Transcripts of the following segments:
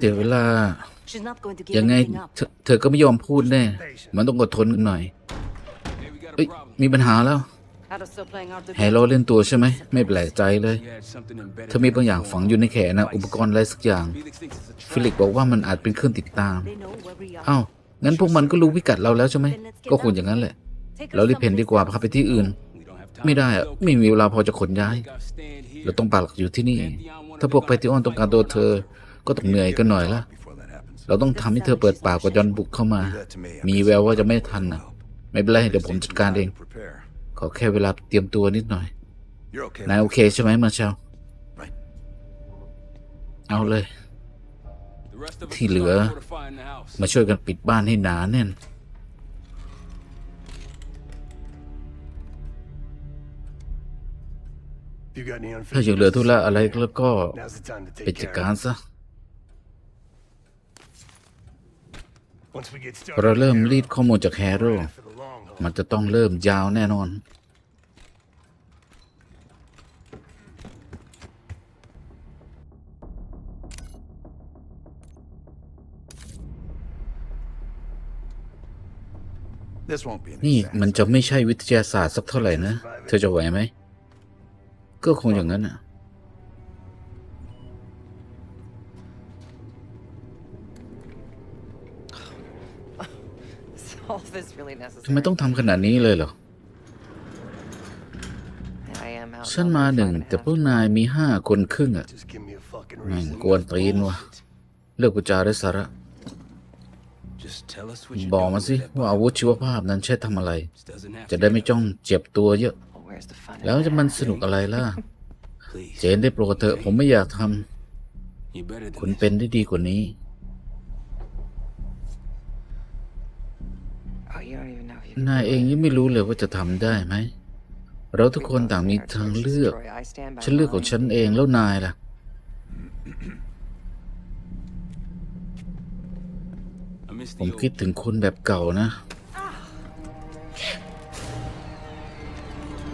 เดี๋ยวเวลา She's not going to give ยังไง anything up. เธอเธอก็ไม่ยอมพูดแน่ มันต้องอดทนกันหน่อยเอ้ยมีปัญหาแล้ว Ada's still playing hard to แฮร์โร่เล่นตัวใช่ไหม ไม่แปลกใจเลย He had something embedded เธอมีบางอย่างฝังอยู่ในแขนนะ อุปกรณ์อะไรสักอย่าง Felix thinks it's a ฟิลิกบอกว่ามันอาจเป็นเครื่องติดตาม They know where we are. อ้าวงั้นพวกมันก็รู้พิกัดเราแล้วใช่ไหม ก็ควรอย่างนั้นแหละ Take us เรารีบเพ่นดีกว่าพาไปที่อื่น We don't have time. ไม่ได้อะไม่มีเวลาพอจะขนย้าย Gotta stand here. เราต้องปักหลักอยู่ที่นี่ ถ้าพวกไปที่อ้อนต้องการตัวเธอ ก็ต้องเหนื่อยกันหน่อยละ Before that happens. เราต้องทำให้เธอเปิดปากกว่าจอนบุกเข้ามา Leave that to me. I'm มี busy. แววว่าจะไม่ทันนะไม่เป็นไรเดี๋ยวผมจัดการเอง Prepare. ขอแค่เวลาเตรียมตัวนิดหน่อย You're okay. นายโอเคใช่ไหมมาเชล Right. เอาเลย The rest of us ที่เหลือ start fortifying the house. มาช่วยกันปิดบ้านให้หนาแน่น If you got any ถ้า unfinished ยังเหลือธุระอะไรแล้วก็ business, now's the time to ไป take จัด care การ of it. ซะ เราเริ่มรีดข้อมูลจากแฮร์โร่มันจะต้องเริ่มยาวแน่นอน นี่มันจะไม่ใช่วิทยาศาสตร์สักเท่าไหร่นะ เธอจะไหวไหม ก็คงอย่างนั้นอะ Is all this really ทำไม necessary? ต้องทำขนาดนี้เลยเหรอ I am out. ฉันมาหนึ่งแต่พวกนายมีห้าคนครึ่งอะ Just give me a fucking แม่ง reason. กวนตีนว่ะเลิกพูดจาได้สาระ Just tell us what you're บอก doing มาสิ with that ว่าอาวุธชีวภาพนั้นใช้ทำอะไร box. Doesn't have จะ to ได้ไม่จ้องเจ็บตัวเยอะ Well, where's the fun? in แล้วจะ that? มันสนุกอะไรล่ะ Please. เจนได้โปรดเถอะผมไม่อยากท You better ำ than คุณ this. เป็นได้ดีกว่านี้ นายเองยังไม่รู้เลยว่าจะทำได้ไหม เราทุกคนต่างมีทางเลือก I stand by ฉันเลือกของ mine. ฉันเองแล้วนายล่ะ I miss ผม the คิด old. ถึงคนแบบเก่านะ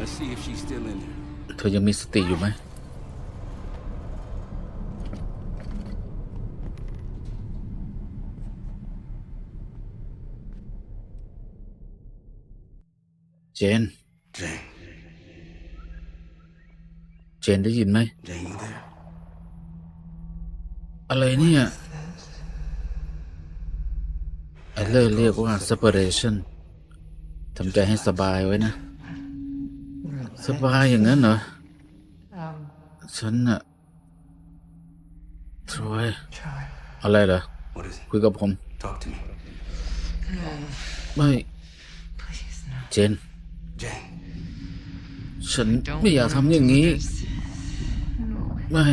Let's see if she's still in there. เธอยังมีสติอยู่ไหม เจน Jane. เจนได้ยินไหม Jane, you there? อะไรเนี่ย ไอเลอร์เรียกว่า separation ทำใจให้สบายไว้นะ สบายอย่างนั้นเหรอ ฉันน่ะทรอยอะไรเหรอ What is it? คุยกับผม Talk to me. ไม่ เจน Jane. ฉันไม่อยากทำอย่างนี้ ไม่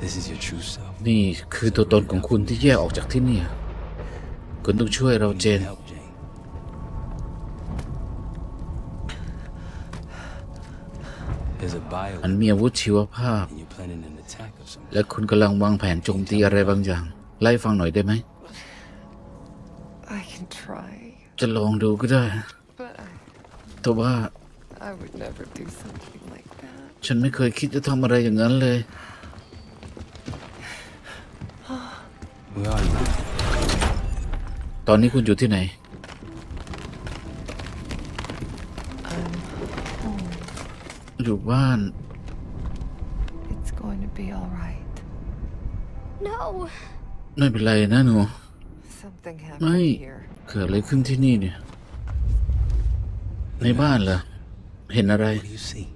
This is your true self. นี่คือตัวตนของคุณที่แยกออกจากที่นี่ คุณต้องช่วยเราเจน Help Jane. There's a bio มันมีอาวุธชีวภาพ and you're planning an attack of some และคุณกำลังวางแผนโจมตีอะไรบางอย่าง ไล่ฟังหน่อยได้ไหม I can try, จะลองดูก็ได้ but I, แต่ว่า I would never do something like that. ฉันไม่เคยคิดจะทำอะไรอย่างนั้นเลย Where are you? ตอนนี้คุณอยู่ที่ไหน อยู่บ้าน It's going to be all right. No. ไม่เป็นไรนะหนู Something ไม่ happened here. เกิดอะไรขึ้นที่นี่เนี่ย ในบ้านเหรอ เห็นอะไร What do you see?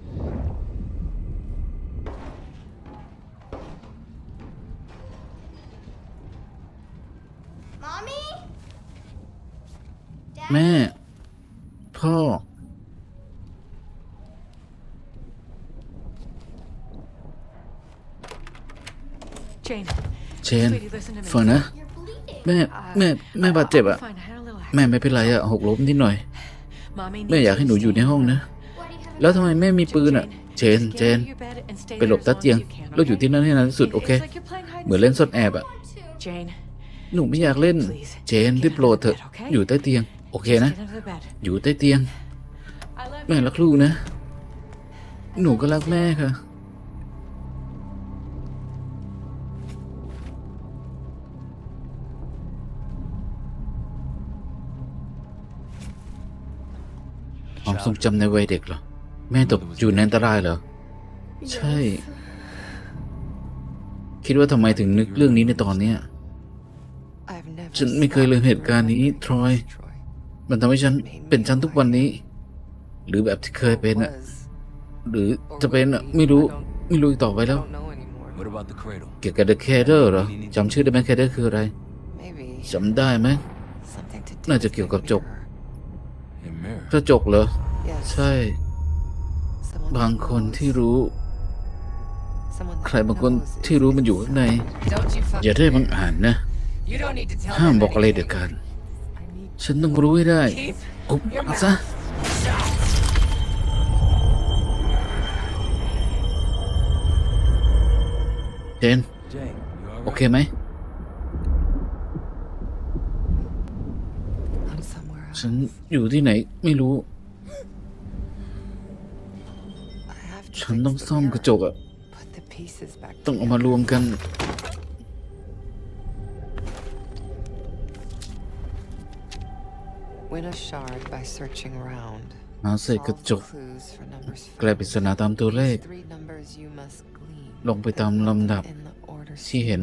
Mommy? แม่ พ่อ Jane, เชน sweetie, listen to me. ฟังนะ You're bleeding. แม่แม่แม่บาดเจ็บอะ Fine, I had a little แม่ไม่เป็นไรอะหกล้มนิดหน่อย Mommy แม่ needs อยากให้หนูอยู่ในห้องนะ Why do you have a แล้วทำไมแม่มีปืนอะ Jane, เจนเจ Get น out of your bed and stay ไปหลบ there ใต้ as long เตียง as you can, เราอยู่ okay? ที่นั่นให้นานที่สุดโอเค It's like you're playing hide and เหมือนเล่นซ่อนแอบอะ Jane, หนูไม่อยากเล่น เจนได้โปรดเถอะ อยู่ใต้เตียง โอเคนะ get out of the bed. อยู่ใต้เตียง I love แม่รักลูกนะ หนูก็รักแม่ค่ะ ทรงจำในวัยเด็กเหรอ แม่ตกอยู่ในอันตรายเหรอ ใช่ คิดว่าทำไมถึงนึกเรื่องนี้ในตอนเนี้ย I've never ฉันไม่เคยลืมเหตุการณ์นี้ทรอย Troy มันทำให้ฉันเป็นฉันทุกวันนี้ หรือแบบที่เคยเป็นอะ was หรือจะเป็นอะไม่รู้ไม่รู้อีกต่อไปแล้ว don't know anymore. What about the cradle? เกี่ยวกับ The Cader เหรอจำชื่อได้ไหม Cader คืออะไร Maybe จำได้ไหม something to do น่าจะ with เกี่ยว the กับจก mirror. A mirror. กระจกเหรอ Yes. ใช่ Someone บาง that คนที่ knows. รู้ Someone that ใครบางคน knows ที่รู้มันอยู่ข้างใน Don't you fuck อย่าได้บังอ่านนะ You don't need to tell ห้าม them บอกอะไร anything. เด็ดขาด I need ฉันต้องรู้ให้ได้ Keep อุบปากซะเจน Jane, you โอ alright? เคไหม I'm somewhere else. ฉันอยู่ที่ไหนไม่รู้ ฉัน fix ต้อง the ซ่อมกระจ mirror. กอะ Put the pieces back ต้องเอามารวมกัน Win a shard by searching around. หาเศษ Solve กระจ the ก clues for numbers แกลปริศนาตามตัวเลข Three numbers you must glean. ลงไปตามลำดับ In the order ที่เห็น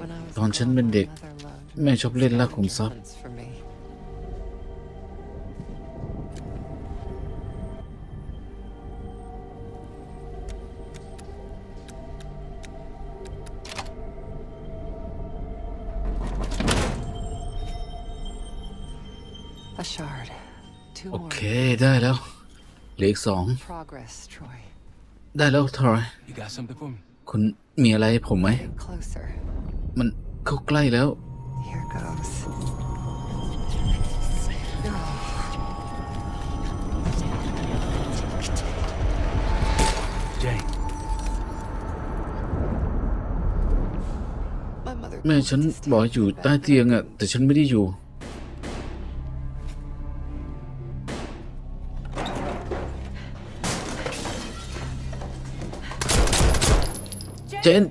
When I was ตอนฉัน little, เป็น my เด็ก mother loved แม่ชอบเล่นล่าขุมทรัพย์ เหลืออีกสอง Progress, Troy. ได้แล้วทรอย You got something for me? คุณมีอะไรให้ผมไหม Get closer. มันเข้าใกล้แล้ว Here goes. Jane. My mother แม่ told me ฉัน to stay บอก in ให้อยู่ the ใต้ bedroom. เตียงอะแต่ฉันไม่ได้อยู่ น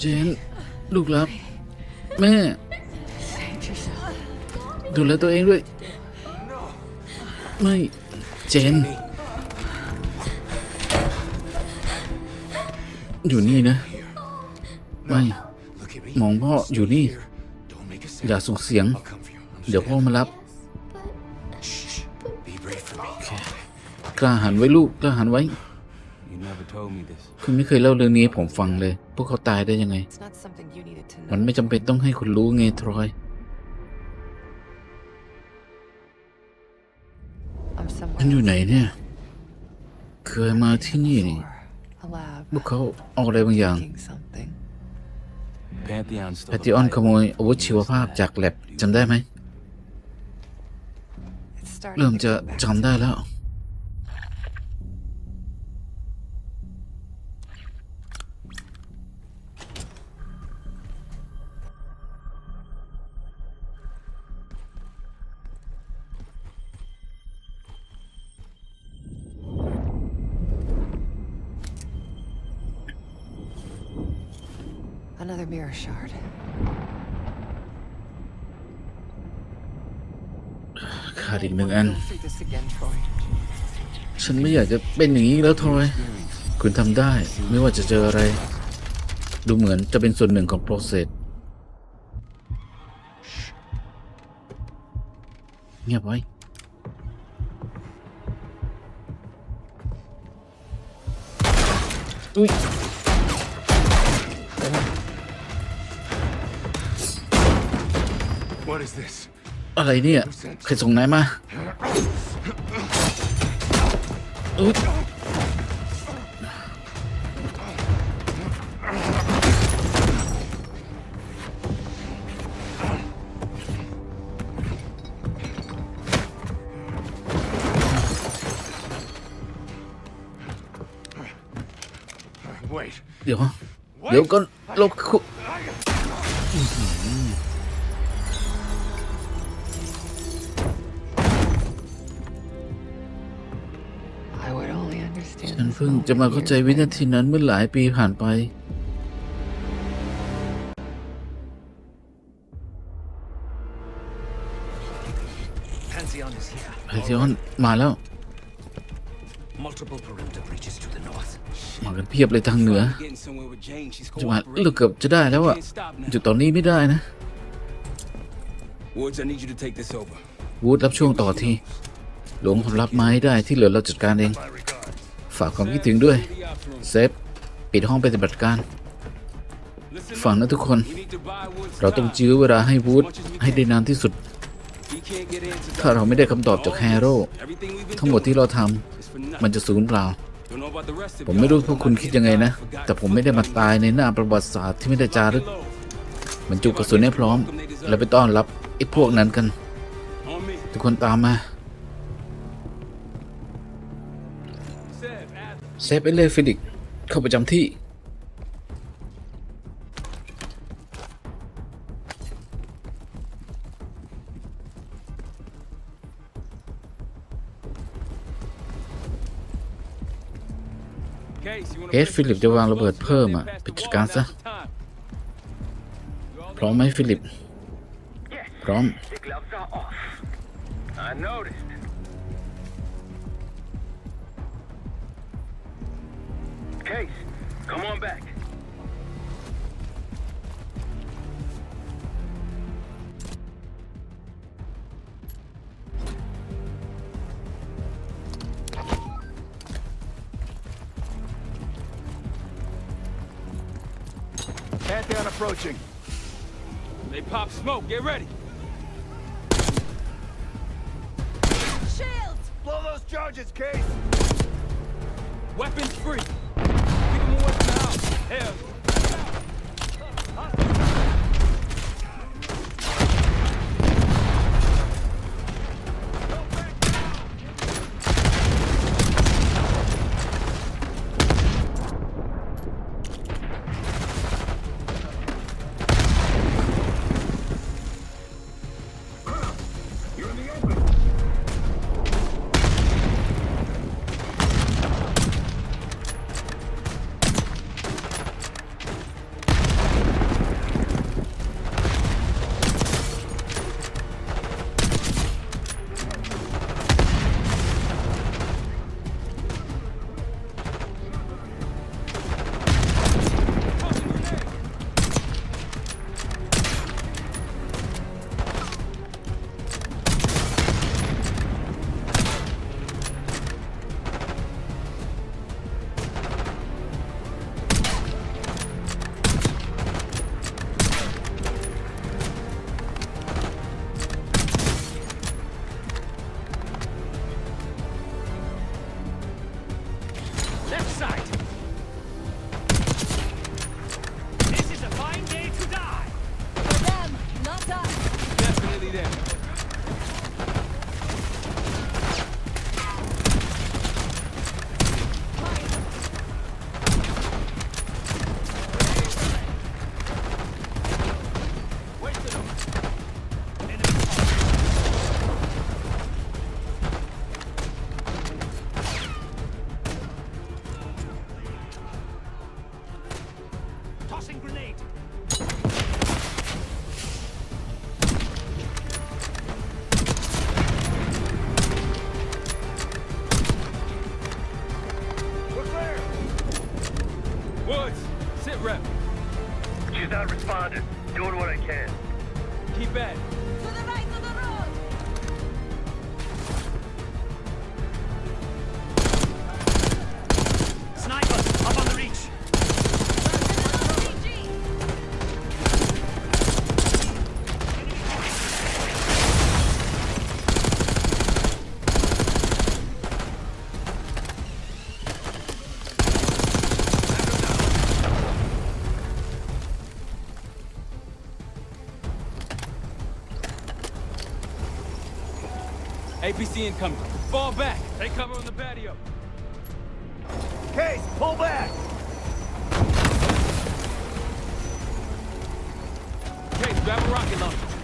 เจน ลูกรักแม่ ดูแลตัวเองด้วย ไม่ เจน อยู่นี่นะ ไม่ มองพ่ออยู่นี่ อย่าส่งเสียง เดี๋ยวพ่อมารับ กล้าหันไว้ลูกกล้าหันไว้ You never told me this. คุณไม่เคยเล่าเรื่องนี้ให้ผมฟังเลย พวกเขาตายได้ยังไง It's not something you needed to มัน know. ไม่จำเป็นต้องให้คุณรู้ไงทรอย I'm somewhere ฉันอยู่ else. ไหนเนี่ย เคยมาที่นี่นี่ Before. A lab. พวกเขาเอาอะไรบางอย่าง Making something. Pantheon แพ stole ติออนขโมยอาวุธชีวภาพจากแลบจำได้ไหม It's starting เริ่ม to จะ go back จำได้แล้ว ขาดอีกหนึ่งอัน ฉันไม่อยากจะเป็นอย่างนี้แล้วทรอยคุณทำได้ไม่ว่าจะเจออะไร ดูเหมือนจะเป็นส่วนหนึ่งของโปรเซสเงียบไว้อุ้ย What is this? อะไรเนี่ยใครส่งนายมาอุ๊ยเดี๋ยว เดี๋ยวก็เรา เพิ่งจะมาเข้าใจวินาทีนั้นเมื่อหลายปีผ่านไป Pantheon ไพเทออนมาแล้วมองมากันเพียบเลยทางเหนือจังหวะเราเกือบจะได้แล้วอะ Can't จุดตอนนี้ไม่ได้นะวูดรับช่วงต่อที หลวงผมรับไม้ได้ที่เหลือเราจัดการเอง ฝากความคิดถึงด้วย เซฟ ปิดห้องปฏิบัติการฟังนะทุกคน เราต้องจื้อเวลาให้วูดให้ได้นานที่สุด ถ้าเราไม่ได้คำตอบจากแฮโร่ทั้งหมดที่เราทำมันจะสูญเปล่า ผมไม่รู้พวกคุณคิดยังไงนะ แต่ผมไม่ได้มาตายในหน้าประวัติศาสตร์ที่ไม่ได้จารึก Low. บรรจุกระสุนให้พร้อม แล้วไปต้อนรับไอ้พวกนั้นกัน ทุกคนตามมา เซฟเอเลฟิลิกเข้าประจำที่ Case, you wanna เอส break ฟิลิป the จะวาง short ระเบิด close เพิ่ม and อะ pass ไป the จัด ball การซะ now's the time. You all พร้อมไหมฟิลิป พร้อม Case, come on back. Pantheon approaching. They pop smoke. Get ready. Shields! Blow those charges, Case. Weapons free. Hell. Responding. Doing what I can. Keep at it. the incoming. Fall back. Take cover on the patio. Case, pull back. Case, grab a rocket launcher.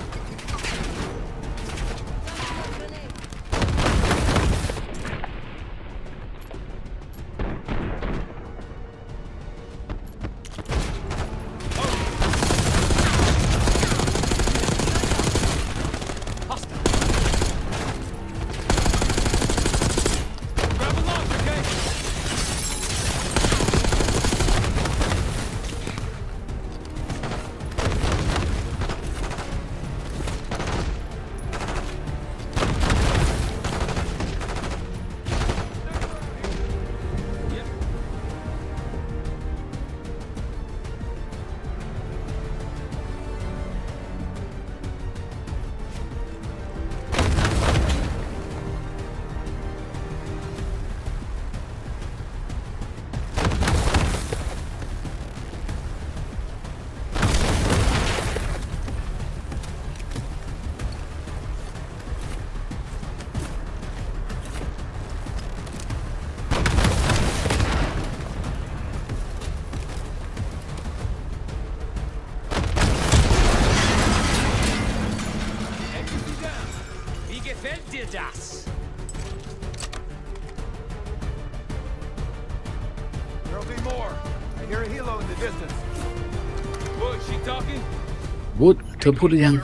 เธอพูดหรือยัง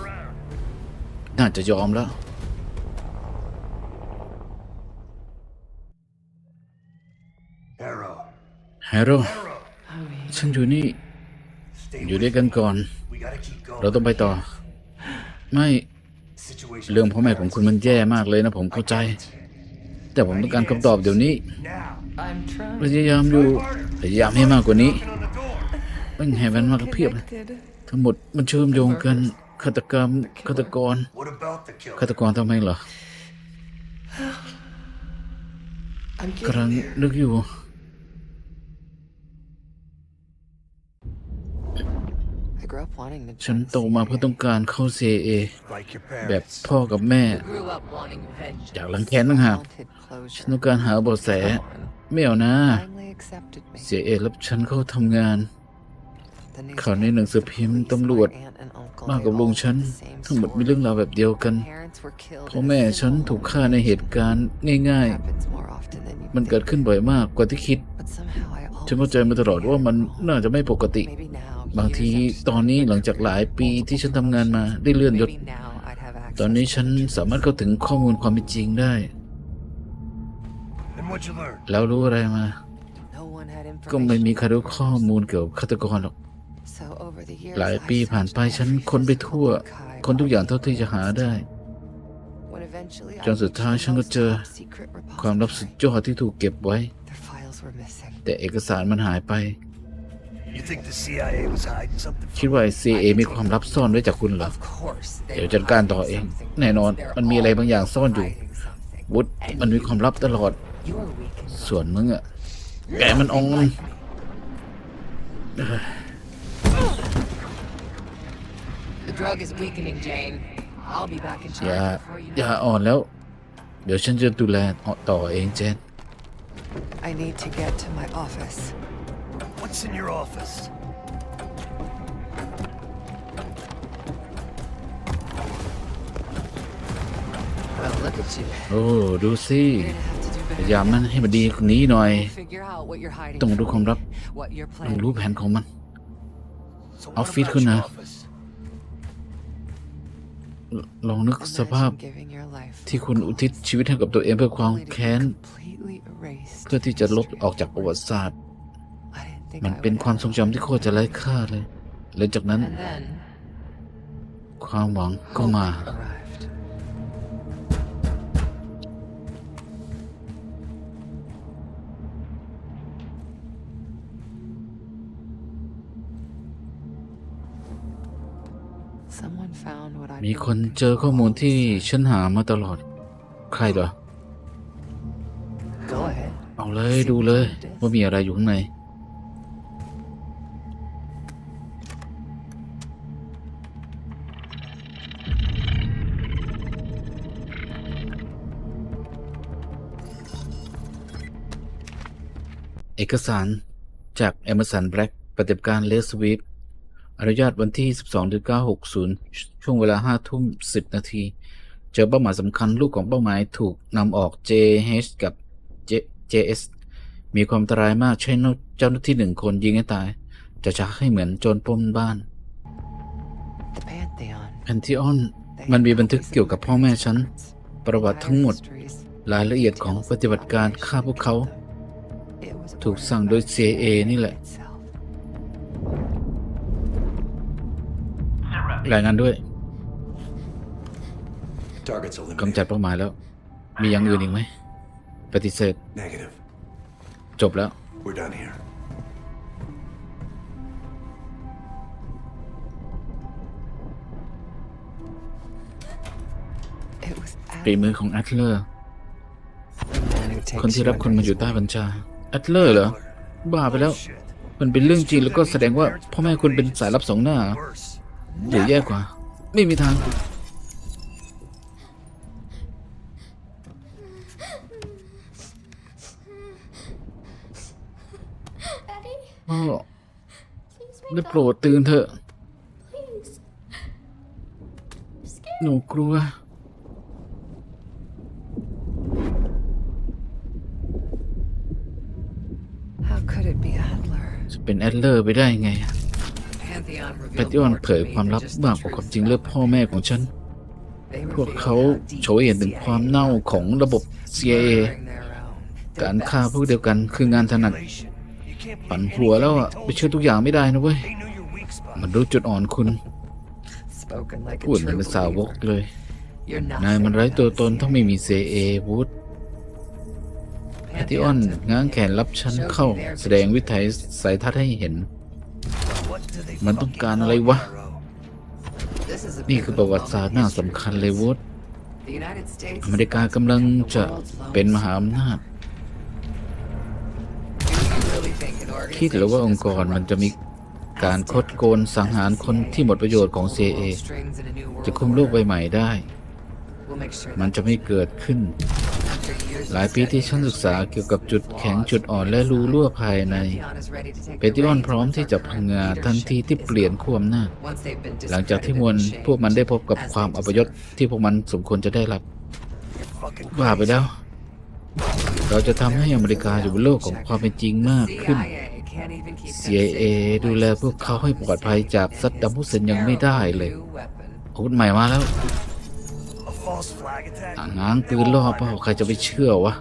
น่าจะยอมแล้ว Arrow. แฮร์โรฉันอยู่นี่ Stay อยู่ with ด้วยกันก่อน We gotta keep going. เราต้องไปต่อ ไม่ Situation เรื่องพ่อแม่ของคุณมันแย่มากเลยนะผมเข้าใจ แต่ผมต้องการคำตอบเดี๋ยวนี้ now. I'm trying. พยายามอยู่ พยายามให้มากกว่านี้ Knocking on the door. ไม่ให้มันมากระเพียบเลย Connected. ทั้งหมดมันเชื่อมโยงกันฆาตกรรมฆาตกรฆาตกรทำไมเหรอกำลังนึกอยู่ ฉันโตมาเพื่อต้องการเข้า CIA แบบพ่อกับแม่ อยากลังแค้นต่างหากฉันต้องการหาเบาะแส ไม่เอานะ CA รับฉันเข้าทำงาน ข่าวในหนังสือพิมพ์ตำรวจมา they กับลุงฉัน ทั้งหมดมีเรื่องราวแบบเดียวกันพ่อแม่ฉันถูกฆ่าในเหตุการณ์ง่ายๆ มันเกิดขึ้นบ่อยมากกว่าที่คิด ฉันเข้าใจมาตลอดว่ามันน่าจะไม่ปกติ บางทีตอนนี้หลังจากหลายปีที่ฉันทำงานมาได้เลื่อนยศ ตอนนี้ฉันสามารถเข้าถึงข้อมูลความเป็นจริงได้ แล้วรู้อะไรมา ก็ไม่มีใครรู้ข้อมูลเกี่ยวกับฆาตกรหรอก หลาย I ปีผ่านไป searched ฉัน every ค้นไปทั่ว physical archive คนทุกอย่างเท่าที่จะหาได้ When eventually I จนสุดท้าย reached ฉันก็ the เจอ most top-secret ความลับสุด repository. ยอดที่ถูกเก็บไว้ Their files were missing. แต่เอกสารมันหายไป You think the CIA was hiding something คิดว่า CIA มีความลับซ่อนไว้จากคุณเหรอ Of course, they เดี๋ยว were จัดการต่อ hiding เอง something. แน่นอน They're มันมีอะไรบางอย่างซ่อนอยู่ hiding something. วุฒมันมีความลับตลอด You're weak and ส่วนมึงอะแกมันอ่อน drug is weakening, Jane. I'll be back in อย่า charge before you อย่า know. อ่อนแล้ว เดี๋ยวฉันจะดูแลต่อเองเจน I need to get to my office. What's in your office? Well, look at you. โอ้ดูสิ You're gonna have to do พ better. ยายามมันให้มันดีกว่านี้หน่อย Figure out what you're hiding. ต้องรู้ from ความ me, ลับ What you're ต้องรู้ planning. แผนของมัน So I'll what feed about her your now. office? ลองนึกสภาพ Imagine giving your life ที่คุณอุทิศชีวิตให้กับตัวเองเพื่อความ only to be แค้น completely erased. เพื่อที่จะลบออกจากประวัติศาสตร์ I didn't think มัน I เป็น would ความ ever ทรงจำที่โคตรจะไร้ค่าเลย และจากนั้น And then ความหวังก็มา มีคนเจอข้อมูลที่ฉันหามาตลอด ใครเหรอ Go ahead. เอาเลยดูเลย ว่ามีอะไรอยู่ข้างใน เอกสารจาก Emerson Black ปฏิบัติการเลสวีป อนุญาตวันที่ 12.960 ช่วงเวลา 5 ทุ่ม 10 นาที เจอเป้าหมายสำคัญลูกของเป้าหมายถูกนำออก JH กับ J JS มีความอันตรายมากใช้เจ้าหน้าที่หนึ่งคนยิงให้ตาย จะชักให้เหมือนโจรปล้นบ้าน The Pantheon. แพนทิออน มันมีบันทึกเกี่ยวกับพ่อแม่ฉัน ประวัติทั้งหมด รายละเอียดของปฏิบัติการฆ่าพวกเขา ถูกสั่งโดย CIA นี่แหละ รายงานด้วย Target's กำจัด eliminated. เป้าหมายแล้ว มีอย่างอื่นอีกไหม ปฏิเสธ Negative. จบแล้ว We're done here. ฝีมือของแอตเลอร์ คนที่รับคนมาอยู่ใต้บัญชา แอตเลอร์เหรอ บ้าไปแล้ว มันเป็นเรื่องจริงแล้วก็แสดงว่าพ่อแม่คุณเป็นสายลับสองหน้าเหรอหรือแย่กว่า ไม่มีทาง Daddy, พ่อ please ได้ wake โปรดตื่นเถอะ please. I'm scared. หนูกลัว How could it be Adler? จะเป็นแอดเลอร์ไปได้ไง Pantheon แพตติออนเผยความลับมากกว่าความจริงเรื่องพ่อแม่ของฉัน พวกเขาโชว์เห็นถึงความเน่าของระบบ CIA การฆ่าพวกเดียวกันคืองานถนัดปั่นหัวแล้วอะไปเชื่อทุกอย่างไม่ได้นะเว้ย มันรู้จุดอ่อนคุณพูดเหมือนเป็นสาวกเลย นายมันไร้ตัวตนถ้าไม่มี CIA วูดแพตติออนง้างแขนรับฉันเข้าแสดงวิถัยสายทัศน์ให้เห็น มันต้องการอะไรวะ นี่คือประวัติศาสตร์หน้าสำคัญเลยวูดอเมริกากำลังจะเป็นมหาอำนาจ คิดหรือว่าองค์กรมันจะมีการคดโกนสังหารคนที่หมดประโยชน์ของ CIA จะคุมโลกใบใหม่ได้ มันจะไม่เกิดขึ้น หลายปีที่ฉันศึกษาเกี่ยวกับจุดแข็งจุดอ่อนและรูรั่วภายใน เปติออนพร้อมที่จะพังงาทันทีที่เปลี่ยนขั้วอำนาจหลังจากที่มวลพวกมันได้พบกับความอัปยศที่พวกมันสมควรจะได้รับว่าไปแล้ว เราจะทำให้อเมริกาอยู่บนโลกของความเป็นจริงมากขึ้น CIA ดูแลพวกเขาให้ปลอดภัยจากซัดดัมฮุสเซนยังไม่ได้เลยอาวุธใหม่มาแล้ว อ่ง้างปืนล่อเปล่าใครจะไปเชื่อวะ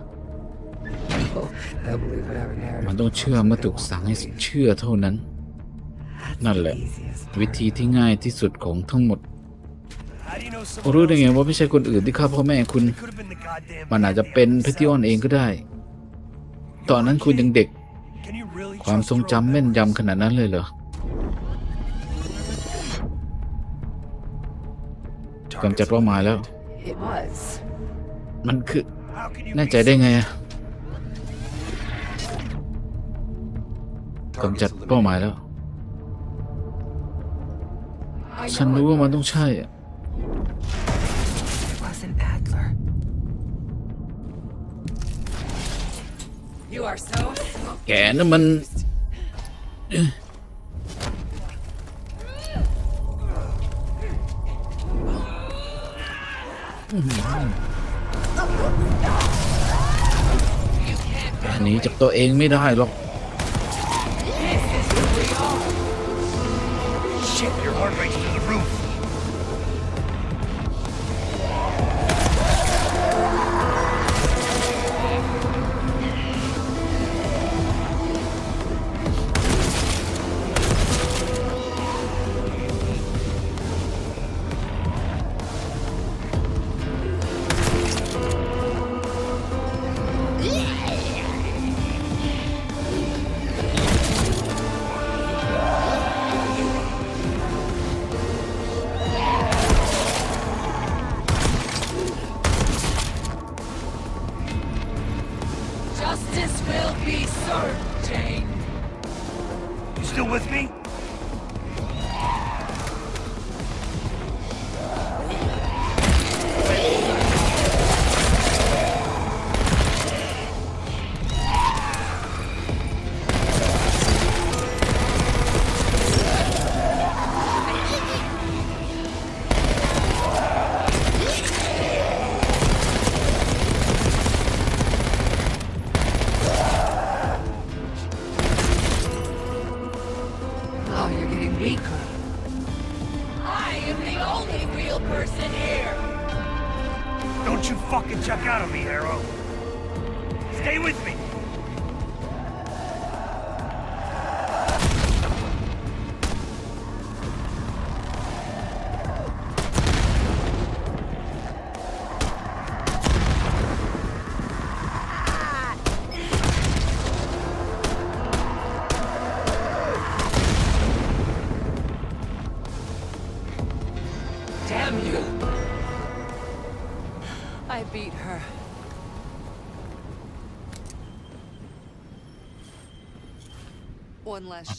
มันต้องเชื่อเมื่อถูกสั่งให้เชื่อเท่านั้น นั่นแหละ วิธีที่ง่ายที่สุดของทั้งหมด รู้ได้ไงว่าไม่ใช่คนอื่นที่ฆ่าพ่อแม่คุณ มันอาจจะเป็นพติออนเองก็ได้ ตอนนั้นคุณยังเด็ก ความทรงจำแม่นยำขนาดนั้นเลยเหรอกำจัดเป้าหมายแล้ว It was. มันคือ How can you แน่ be ใจได้ไงอะกำจัดเป้าหมายแล้ว ฉันรู้ว่ามันต้องใช่อะ It wasn't Adler. You are so แกนั่นมัน หนีจากตัวเองไม่ได้หรอก Shit, your heart rate's through the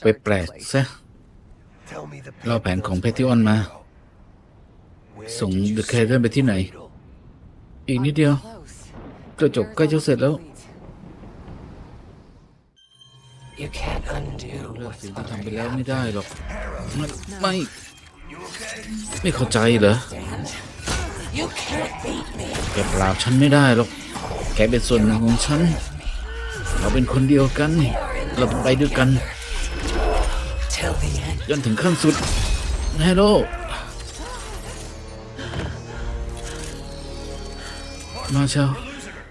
ไปแปลกซะ Tell me the เราแผนของเพทิออนมา ส่งเดอะแคเรนไปที่ไหน อีกนิดเดียวกระจกใกล้จะเสร็จแล้ว You can't undo เลิกสิ่งที่ทำไปแล้วไม่ได้หรอก ไม่ ไม่ไม่เข้าใจเหรอ You can't beat me. แกปราบฉันไม่ได้หรอก แกเป็นส่วนหนึ่งของฉัน เราเป็นคนเดียวกัน เราไปด้วยกัน ย่นถึงขั้นสุดฮัลโหลมาเชล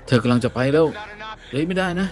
เธอกำลังจะไปแล้วเฮ้ยไม่ได้นะ